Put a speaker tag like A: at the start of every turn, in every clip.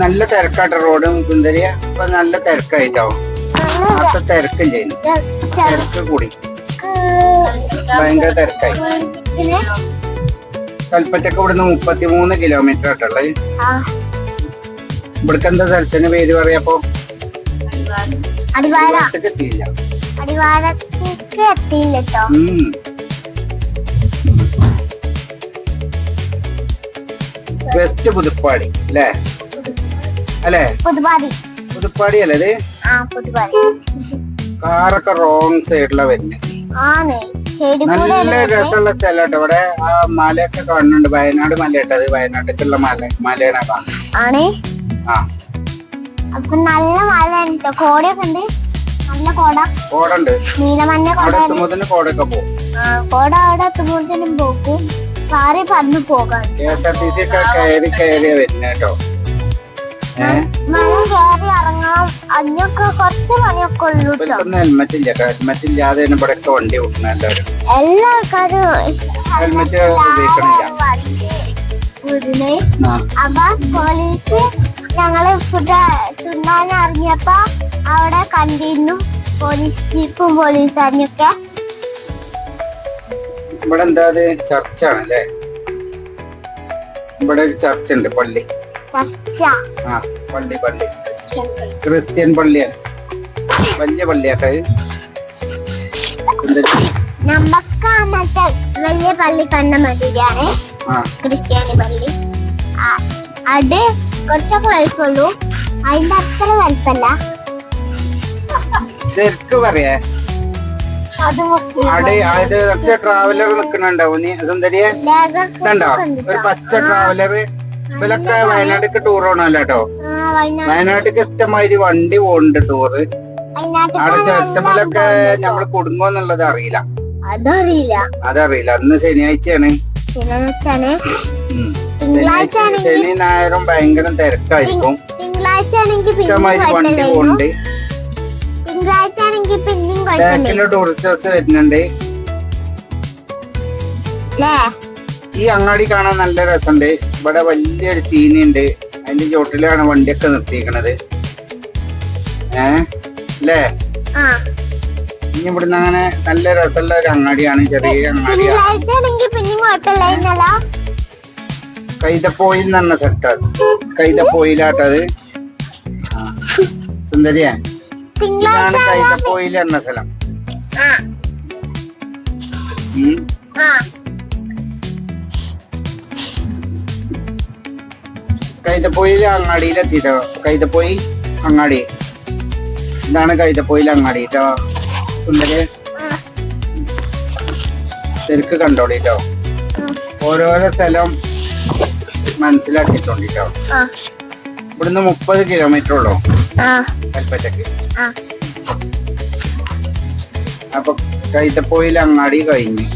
A: നല്ല തിരക്കാട്ട റോഡ് സുന്ദരിയ. ഇപ്പൊ നല്ല തിരക്കായിട്ടാവും. അപ്പൊ തിരക്കും ചെയ്യുന്നു തിരക്ക് കൂടി. ഭയങ്കര തിരക്കായി. കൽപ്പറ്റക്ക് ഇവിടുന്ന് മുപ്പത്തിമൂന്ന് കിലോമീറ്റർ ആട്ടുള്ളത് ഇവിടക്ക് എന്താ സ്ഥലത്തിന്റെ പേര് പറയാപ്പോ എത്തിയില്ല. വെസ്റ്റ് പുതുപ്പാടി അല്ലേ? അല്ലേ?
B: പുതുപാടി.
A: പുതുപ്പാടി അല്ലേ ഇത് കാറൊക്കെ റോങ് സൈഡിലാ വരുന്നത് നല്ല രസമുള്ള സ്ഥലമാട്ടോ. ഇവിടെ ആ മലയൊക്കെ കാണുന്നുണ്ട്. വയനാട് മലയാട്ടോ അത്. വയനാട്ടിലേക്കുള്ള മല മലയാണ്
B: ആണ്?
A: ആ.
B: അപ്പൊ നല്ല കോടയൊക്കെ ഉണ്ട്? നല്ല കോട. നീലമഞ്ഞ കോട.
A: പോകും.
B: കോട അവിടെ എത്തുമ്പോഴത്തേനും പോക്കും കാറി പറന്ന് പോകാൻ
A: K S R T C ഒക്കെ കയറി കയറിയാ വരുന്നത് ഹെൽമെറ്റ് ഇല്ല ഹെൽമെറ്റ് ഇല്ലാതെ ഇവിടെയൊക്കെ വണ്ടി ഓടുന്ന എല്ലാവരും.
B: എല്ലാ ആൾക്കാരും
A: ഹെൽമെറ്റ് ഉപയോഗിക്കണില്ല.
B: വീടിന്
A: ആ.
B: അപ്പൊ പോലീസ് ഞങ്ങൾ ഫുഡ് തിന്നാൻ ഇറങ്ങിയപ്പോ അവിടെ കണ്ടിരുന്നു. പോലീസ് ജീപ്പും അറിഞ്ഞൊക്കെ
A: ഇവിടെ എന്താ ചർച്ചാണല്ലേ? ഇവിടെ ഒരു ചർച്ച് ഉണ്ട് പള്ളി.
B: ചർച്ച
A: ആ പള്ളി പള്ളി. ക്രിസ്ത്യൻ പള്ളിയാണ്. വലിയ പള്ളിയാട്ടെ
B: നമുക്ക് മറ്റേ വലിയ പള്ളി കണ്ട മതിയാണ്. ക്രിസ്ത്യാനി പള്ളി. അത് കുറച്ചൊക്കെ വലുപ്പുള്ളൂ അതിന്റെ അത്ര വലുപ്പല്ല.
A: ശരിക്ക് പറയാ. പച്ച ട്രാവലർ നിക്കണുണ്ടാവും നീ സുന്ദരിയെ ഒരു പച്ച ട്രാവലർ ഇവലൊക്കെ വയനാട്ടിക്ക് ടൂർ പോകണല്ലോ കേട്ടോ
B: വയനാട്
A: വയനാട്ടിക്ക്. ഇഷ്ടമാതിരി വണ്ടി പോകുന്നുണ്ട് ടൂറ് അവിടെ ചെറുത്തമ്മലൊക്കെ നമ്മൾ കുടുങ്ങോന്നുള്ളത് അറിയില്ല.
B: അതറിയില്ല.
A: അതറിയില്ല. അന്ന് ശനിയാഴ്ചയാണ്. ശനി ഞായറും ഭയങ്കര തിരക്കായിരിക്കും.
B: തിങ്കളാഴ്ച ആണെങ്കിൽ
A: വണ്ടി പോകുന്നുണ്ട്
B: തിങ്കളാഴ്ച ആണെങ്കിൽ പിന്നെയും കുഴപ്പമില്ല.
A: ബാക്കിൽ ടൂറിസ്റ്റ് ബസ് വരുന്നുണ്ട് ഈ അങ്ങാടി കാണാൻ നല്ല രസമുണ്ട്. ഇവിടെ വലിയൊരു ചീനിയുണ്ട്. അതിന്റെ ചോട്ടിലാണ് വണ്ടിയൊക്കെ നിർത്തിയിരിക്കണത്. ഏ? അല്ലേ ഇനി ഇവിടുന്ന് അങ്ങനെ നല്ല രസമുള്ള ഒരു അങ്ങാടിയാണ് ചെറിയ അങ്ങാടിയാണ്. കൈതപ്പോയിൽ എന്ന് പറഞ്ഞ സ്ഥലത്താണ്. കൈതപ്പോയിലാട്ടത്. സുന്ദരിയാ? ഇതാണ് കൈതപ്പോയിൽ എന്ന സ്ഥലം. കൈതപ്പോയിൽ അങ്ങാടിയിലെത്തിട്ടോ കൈതപ്പോയി അങ്ങാടി. ഇതാണ് കൈതപ്പോയിൽ അങ്ങാടി കേട്ടോ സുന്ദര് ശരിക്ക് കണ്ടോളിട്ടോ ഓരോരോ സ്ഥലം മനസ്സിലാക്കിട്ടോണ്ടിട്ടോ
B: ആ.
A: ഇവിടുന്ന് മുപ്പത് കിലോമീറ്റർ ഉള്ളോ. കൽപ്പറ്റക്ക്. അപ്പൊ കൈതപ്പോയിൽ അങ്ങാടി കഴിഞ്ഞു.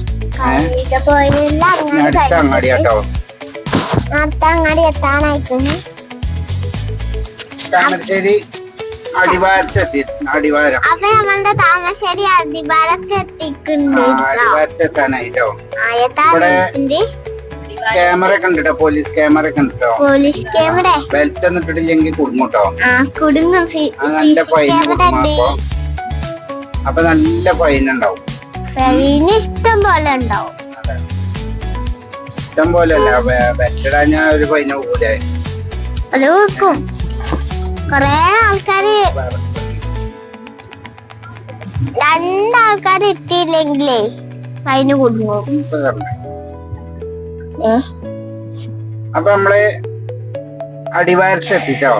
A: അടുത്ത അങ്ങാടി കേട്ടോ
B: അടുത്ത അങ്ങാടി എത്താനായിക്കുന്നു
A: താമരശ്ശേരി അടിവാരത്തെത്തി അടിവാരം.
B: അപ്പൊ താമരശ്ശേരി അടിവാരത്ത് എത്തിക്കുന്നുണ്ട്
A: ക്യാമറ കണ്ടിട്ടോ? പോലീസ് ക്യാമറ കണ്ടിട്ടോ?
B: Police camera.
A: ബെൽറ്റ് ഒന്നും ഇട്ടിട്ടില്ലെങ്കിൽ കുടുങ്ങൂട്ടോ?
B: കുടുങ്ങും.
A: നല്ല ഫൈൻ അപ്പൊ നല്ല ഫൈൻ ഉണ്ടാവും
B: ഇഷ്ടം പോലെ ഉണ്ടാവും.
A: ഇഷ്ടം പോലെ അല്ല ഞാൻ ഒരു ഫൈൻ കൂടെ.
B: അത് വെക്കും. കൊറേ ആൾക്കാര് രണ്ടാൾക്കാർ ഇട്ടില്ലെങ്കിലേ ഫൈന്. ഏ?
A: അപ്പൊ നമ്മൾ അടിവാരത്ത് എത്തിട്ടോ?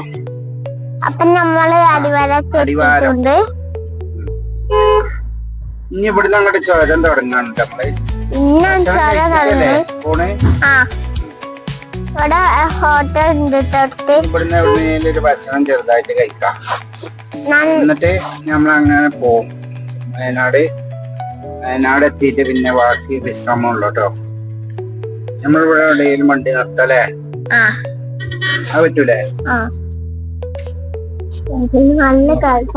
B: അപ്പൊ നമ്മൾ അടിവാരത്ത്
A: അടിവാരം. ഇനി ഇവിടുന്ന് അങ്ങോട്ട് ചുരം തുടങ്ങാണ് നമ്മൾ.
B: ഇന്ന്
A: ഭക്ഷണം
B: ചോര
A: പോണേ
B: നടന്ന്
A: പോണ്?
B: ആ. ഇവിടെ ഹോട്ടൽ ഉണ്ട് തൊട്ട്.
A: ഇവിടുന്ന് എവിടുന്നേലും ഒരു ഭക്ഷണം ചെറുതായിട്ട് കഴിക്കാം. എന്നിട്ട് നമ്മൾ അങ്ങനെ പോവും. വയനാട്. വയനാട് എത്തിയിട്ട് പിന്നെ ബാക്കി വിശ്രമം ഉള്ളു കേട്ടോ നമ്മളിവിടെ എവിടെയെങ്കിലും വണ്ടി നിർത്തല്ലേ?
B: ആ.
A: അത് പറ്റൂലേ?
B: നല്ല കാഴ്ച